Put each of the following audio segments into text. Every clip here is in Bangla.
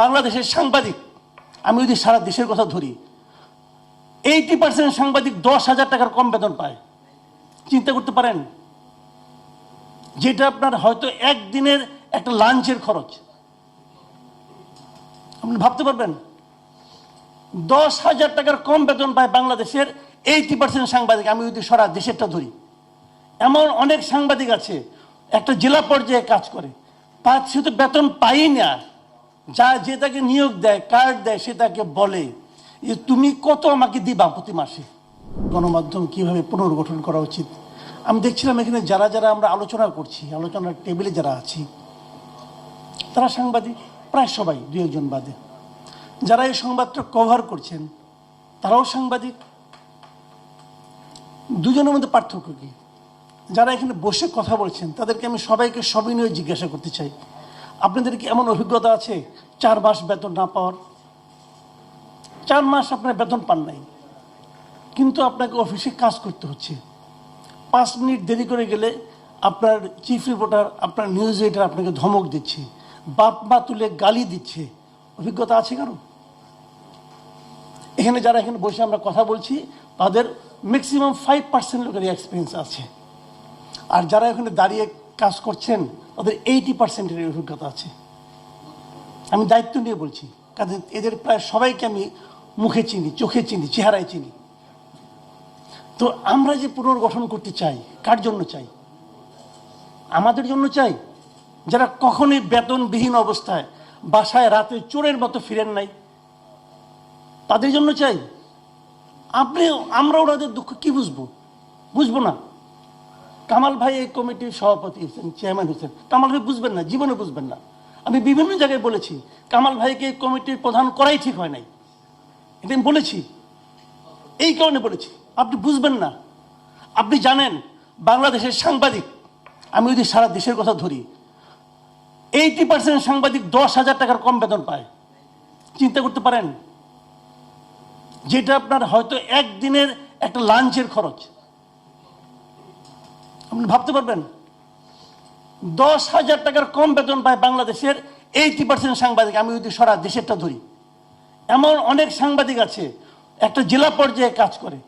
বাংলাদেশের সাংবাদিক, আমি যদি সারা দেশের কথা ধরি এইটি পার্সেন্ট সাংবাদিক দশ হাজার টাকার কম বেতন পায়। চিন্তা করতে পারেন, যেটা আপনার হয়তো একদিনের একটা লাঞ্চের খরচ। আপনি ভাবতে পারবেন, দশ হাজার টাকার কম বেতন পায় বাংলাদেশের এইটি পার্সেন্ট সাংবাদিক, আমি যদি সারা দেশেরটা ধরি। এমন অনেক সাংবাদিক আছে, একটা জেলা পর্যায়ে কাজ করে সে তো বেতন পাই না। যা যে তাকে নিয়োগ দেয়, কার্ড দেয় সে তাকে বলে। যে তুমি কত আমাকে দিবা প্রতি মাসে? গণমাধ্যম কীভাবে পুনর্গঠন করা উচিত? আমি দেখছিলাম এখানে যারা যারা আমরা আলোচনা করছি, আলোচনার টেবিলে যারা আছি, তারা সাংবাদিক, প্রায় সবাই দু একজন বাদে। যারা এই সংবাদটা কভার করছেন, তারাও সাংবাদিক। দুজনের মধ্যে পার্থক্য কি? যারা এখানে বসে কথা বলছেন, তাদেরকে আমি সবাইকে সবিনয়ে জিজ্ঞাসা করতে চাই। আপনাদের কি এমন অভিজ্ঞতা আছে? চার মাস বেতন না পাওয়ার? চার মাস আপনার বেতন পান নাই। কিন্তু আপনাকে অফিসে কাজ করতে হচ্ছে। পাঁচ মিনিট দেরি করে গেলে আপনার চিফ রিপোর্টার, আপনার নিউজ এডিটার আপনাকে ধমক দিচ্ছে, বাপ মা তুলে গালি দিচ্ছে। অভিজ্ঞতা আছে কারও? এখানে যারা এখানে বসে আমরা কথা বলছি, তাদের ম্যাক্সিমাম ফাইভ পার্সেন্ট লোকের এক্সপিরিয়েন্স আছে। আর যারা এখানে দাঁড়িয়ে কাজ করছেন তাদের এইটি পার্সেন্টের অভিজ্ঞতা আছে। আমি দায়িত্ব নিয়ে বলছি, কাজে এদের প্রায় সবাইকে আমি মুখে চিনি, চোখে চিনি, চেহারায় চিনি। তো আমরা যে পুনর্গঠন করতে চাই, কার জন্য চাই? আমাদের জন্য চাই? যারা কখনই বেতনবিহীন অবস্থায় বাসায় রাতে চোরের মতো ফিরেন নাই, তাদের জন্য চাই? আপনি আমরা ওনাদের দুঃখ কি বুঝব? বুঝব না। কামাল ভাই এই কমিটির সভাপতি হয়েছেন, চেয়ারম্যান হয়েছেন। কামাল ভাই বুঝবেন না, জীবনে বুঝবেন না। আমি বিভিন্ন জায়গায় বলেছি, কামাল ভাইকে কমিটির প্রধান করাই ঠিক হয় নাই। এটা বলেছি। এই কারণে বলেছি, আপনি বুঝবেন না। আপনি জানেন, বাংলাদেশের সাংবাদিক, আমি যদি সারা দেশের কথা ধরি এইটি পার্সেন্ট সাংবাদিক দশ হাজার টাকার কম বেতন পায়। চিন্তা করতে পারেন, যেটা আপনার হয়তো একদিনের একটা লাঞ্চের খরচ। আপনি ভাবতে পারবেন, দশ হাজার টাকার কম বেতন পায় বাংলাদেশের এইটি পার্সেন্ট সাংবাদিক। আমি যদি সারা দেশেরটা ধরি, এমন অনেক সাংবাদিক আছে, একটা জেলা পর্যায়ে কাজ করে,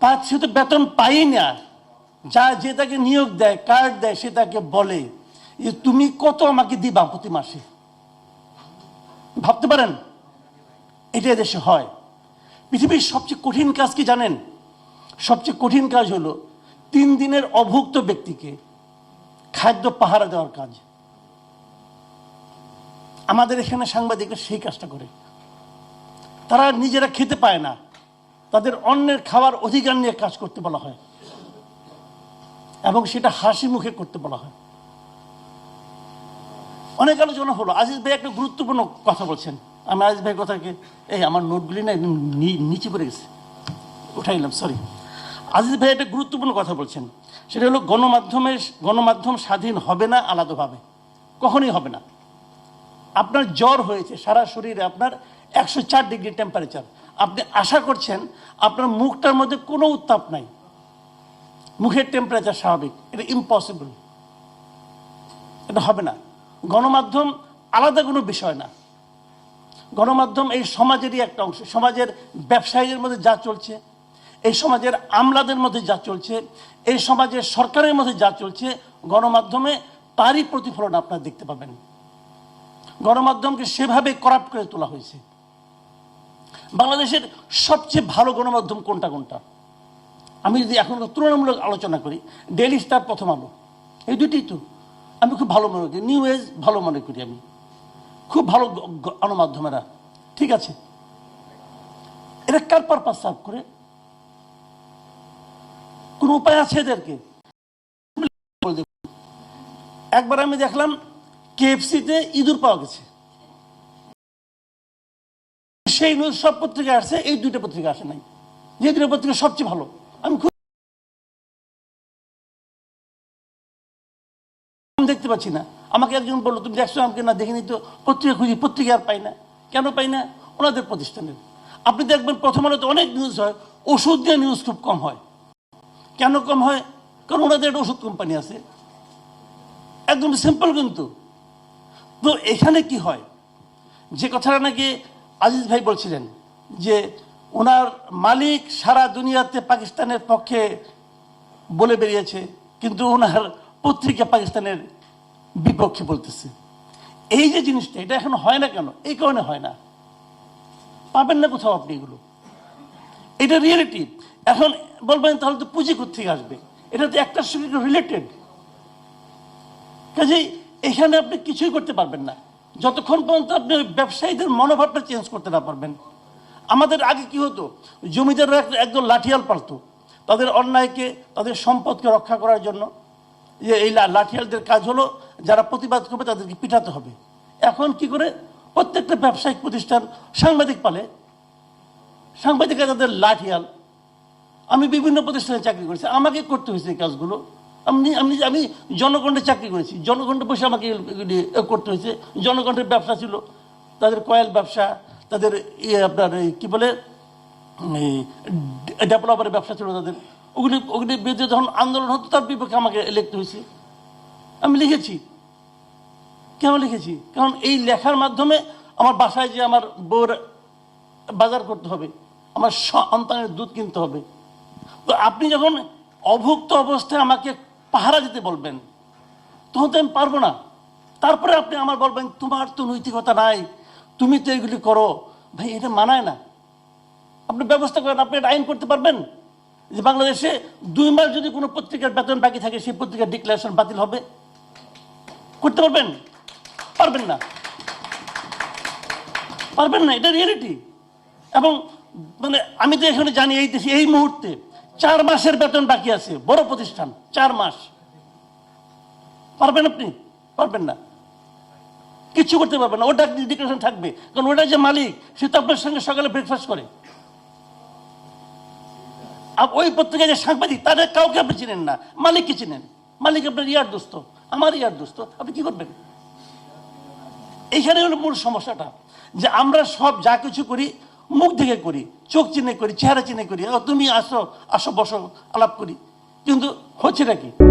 তার সে তো বেতন পাই না। যা যে তাকে নিয়োগ দেয়, কার্ড দেয়, সে তাকে বলে যে, তুমি কত আমাকে দিবা প্রতি মাসে? ভাবতে পারেন? এটা দেশে হয়। পৃথিবীর সবচেয়ে কঠিন কাজ কি জানেন? সবচেয়ে কঠিন কাজ হলো তিন দিনের অভুক্ত ব্যক্তিকে খাদ্য পাহারা দেওয়ার কাজ। আমাদের এখানে সাংবাদিকরা সেই কাজটা করে। তারা নিজেরা খেতে পায় না। তাদের অন্যের খাওয়ার অধিকার নিয়ে কাজ করতে বলা হয়। এবং সেটা হাসি মুখে করতে বলা হয়। অনেক আলোচনা হলো। আজিজ ভাই একটা গুরুত্বপূর্ণ কথা বলছেন। আমি আজিজ ভাই কথাকে এই, আমার নোটগুলি না নিচে পড়ে গেছে। উঠাইলাম সরি আজিজ ভাই একটা গুরুত্বপূর্ণ কথা বলছেন। সেটা হলো গণমাধ্যমের গণমাধ্যম স্বাধীন হবে না আলাদাভাবে? কখনোই হবে না। আপনার জ্বর হয়েছে, সারা শরীরে আপনার একশো চার ডিগ্রি টেম্পারেচার আপনি আশা করছেন আপনার মুখটার মধ্যে কোনো উত্তাপ নাই। মুখের টেম্পারেচার স্বাভাবিক, এটা ইম্পসিবল এটা হবে না। গণমাধ্যম আলাদা কোনো বিষয় না। গণমাধ্যম এই সমাজেরই একটা অংশ, সমাজের ব্যবসায়ীদের মধ্যে যা চলছে এই সমাজের আমলাদের মধ্যে যা চলছে, এই সমাজের সরকারের মধ্যে যা চলছে, গণমাধ্যমে তারই প্রতিফলন আপনারা দেখতে পাবেন। গণমাধ্যমকে সেভাবে করাপ্ট করে তোলা হয়েছে। বাংলাদেশের সবচেয়ে ভালো গণমাধ্যম কোনটা কোনটা? আমি যদি এখন তুলনামূলক আলোচনা করি ডেইলি স্টার প্রথম আলো। এই দুটিই তো। আমি খুব ভালো মনে করি নিউ এজ ভালো মনে করি আমি। খুব ভালো গণমাধ্যমেরা। ঠিক আছে? এরা কার পারপাস সার্ভ করে? কোন উপায় আছে এদেরকে। একবার আমি দেখলাম কেএফসিতে ইঁদুর পাওয়া গেছে। সেই নিউজ সব পত্রিকা আসছে, এই দুইটা পত্রিকা আসে নাই। যে দুটো পত্রিকা সবচেয়ে ভালো। আমি খুব দেখতে পাচ্ছি না। আমাকে একজন বলল, তুমি দেখছ আমাকে না দেখিনি তো? পত্রিকা খুঁজি, পত্রিকা আর পাই না। কেন পাই না? ওনাদের প্রতিষ্ঠানের। আপনি দেখবেন প্রথম আলোতে অনেক নিউজ হয়, ওষুধ দিয়ে নিউজ খুব কম হয়। কেন কম হয়? কারণ ওনাদের একটা ওষুধ কোম্পানি আছে। একদম সিম্পল কিন্তু। তো এখানে কি হয়? যে কথাটা নাকি আজিজ ভাই বলছিলেন, যে ওনার মালিক সারা দুনিয়াতে পাকিস্তানের পক্ষে বলে বেরিয়েছে, কিন্তু ওনার পত্রিকা পাকিস্তানের বিপক্ষে বলতেছে। এই যে জিনিসটা, এটা এখন হয় না কেন? এই কারণে হয় না। পাবেন না কোথাও আপনি এগুলো। এটা রিয়েলিটি এখন বলবেন তাহলে তো পুঁজি থেকে আসবে? এটা তো একটার সঙ্গে রিলেটেড কাজেই এখানে আপনি কিছুই করতে পারবেন না। যতক্ষণ পর্যন্ত আপনি ব্যবসায়ীদের মনোভাবটা চেঞ্জ করতে না পারবেন। আমাদের আগে কি হতো? জমিদাররা এক- একদম লাঠিয়াল পারত তাদের অন্যায়কে, তাদের সম্পদকে রক্ষা করার জন্য যে এই লাঠিয়ালদের কাজ হলো, যারা প্রতিবাদ করবে তাদেরকে পিটাতে হবে। এখন কি করে? প্রত্যেকটা ব্যবসায়িক প্রতিষ্ঠান সাংবাদিক পালে। সাংবাদিকরা তাদের লাঠিয়াল আমি বিভিন্ন প্রতিষ্ঠানে চাকরি করেছি, আমাকে করতে হয়েছে এই কাজগুলো। আমি আমি আমি জনগণে চাকরি করেছি জনগণে বসে আমাকে করতে হয়েছে। জনগণের ব্যবসা ছিল, তাদের কয়েল ব্যবসা, তাদের ইয়ে আপনার কি বলে ডেভেলপারের ব্যবসা ছিল তাদের। ওগুলি ওগুলির বিরুদ্ধে যখন আন্দোলন হতো, তার বিপক্ষে আমাকে লিখতে হয়েছে। আমি লিখেছি। কেন লিখেছি? কারণ এই লেখার মাধ্যমে আমার বাসায় যে আমার বউর বাজার করতে হবে, আমার সন্তানের দুধ কিনতে হবে তো আপনি যখন অভুক্ত অবস্থায় আমাকে পাহারা দিতে বলবেন, তখন তো আমি পারব না। তারপরে আপনি আমার বলবেন, তোমার তো নৈতিকতা নাই, তুমি তো এগুলি করো। ভাই, এটা মানায় না। আপনি ব্যবস্থা করেন, আপনি এটা আইন করতে পারবেন? যে বাংলাদেশে দুই মাস যদি কোনো পত্রিকার বেতন বাকি থাকে, সেই পত্রিকার ডিক্লারেশন বাতিল হবে? করতে পারবেন? পারবেন না। পারবেন না, এটা রিয়েলিটি এবং মানে আমি তো এখানে জানি, এই দেশে, এই মুহূর্তে চার মাসের বেতন বাকি আছে, বড় প্রতিষ্ঠান, চার মাস। পারবেন আপনি? পারবেন না। কিচ্ছু করতে পারবেন না। ওটা ডিক্লারেশন থাকবে। কারণ ওটা যে মালিক, সে তো আপনার সঙ্গে সকালে ব্রেকফাস্ট করে। আর ওই পত্রিকায় যে সাংবাদিক তাদের কাউকে আপনি চিনেন না। মালিককে চিনেন। মালিক আপনার ইয়ার দোস্ত, আমার ইয়ার দোস্ত। আপনি কি করবেন? এইখানে হলো মূল সমস্যাটা, যে আমরা সব যা কিছু করি মুখ দেখে করি, চোখ চিনে করি, চেহারা চিনে করি তুমি আসো আসো, বসো, আলাপ করি। কিন্তু হচ্ছে কি?